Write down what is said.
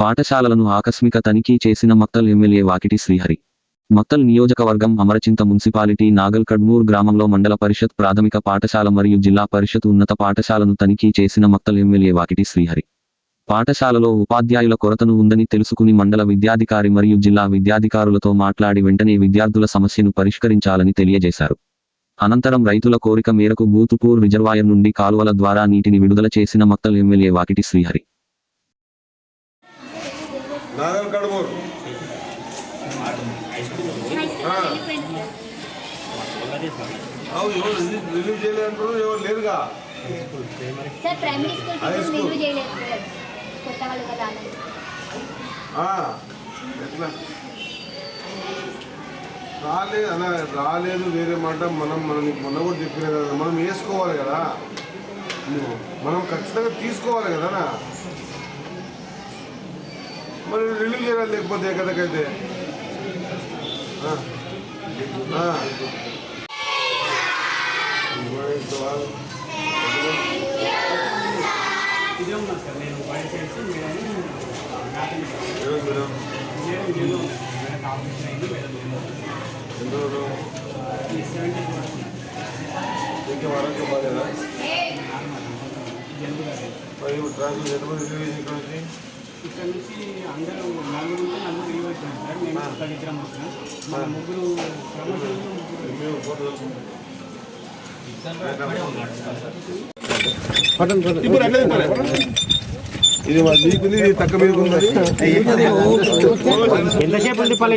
పాఠశాలలను ఆకస్మిక తనిఖీ చేసిన మక్తల్ ఎమ్మెల్యే వాకిటి శ్రీహరి. మక్తల్ నియోజకవర్గం అమరచింత మున్సిపాలిటీ నాగల్ కడ్మూర్ గ్రామంలో మండల పరిషత్ ప్రాథమిక పాఠశాల మరియు జిల్లా పరిషత్ ఉన్నత పాఠశాలను తనిఖీ చేసిన మక్తల్ ఎమ్మెల్యే వాకిటి శ్రీహరి. పాఠశాలలో ఉపాధ్యాయుల కొరతను ఉందని తెలుసుకుని మండల విద్యాధికారి మరియు జిల్లా విద్యాధికారులతో మాట్లాడి వెంటనే విద్యార్థుల సమస్యను పరిష్కరించాలని తెలియజేశారు. అనంతరం రైతుల కోరిక మేరకు బూతుపూర్ రిజర్వాయర్ నుండి కాలువల ద్వారా నీటిని విడుదల చేసిన మక్తల్ ఎమ్మెల్యే వాకిటి శ్రీహరి. నాగల్ కడుమూరు. అవు ఎవరు రిలీజ్ చేయలేదంటారు ఎవరు లేరుగా? High school. ఎట్లా? రాలేదు అలా రాలేదు వేరే మాట. మనం మనం నీకు మొన్న కూడా చెప్పిన కదా మనం వేసుకోవాలి కదా. మనం ఖచ్చితంగా తీసుకోవాలి కదా? మరి రిలీజ్ చేయాలి లేకపోతే ఎక్కడికైతే ఆ. ఆ. ఇదే ఉన్నా సార్ నేను బయట చేసి మేడం ఎవరు మేడం? మేడం నేను మేడం ఆఫీస్ అయింది మేడం నేను ఎన్ని రోజులు? ఈ సెవెంటీ ఇంకా వారానికి బాగాలేదా జల్దీ కాదు మరి ఇప్పుడు ట్రాఫిక్ ఎంతమంది రిలీజ్ ఇక్కడ నుంచి ఇక్కడ నుంచి అందరూ నలుగురు ఉంటే నలుగురు లీవ్ సార్ మేము మన ముగ్గురు. ఇది మా దీపుని ఇది తక్కువ మీద ఉన్నది ఎంతసేపు ఉంది పల్లె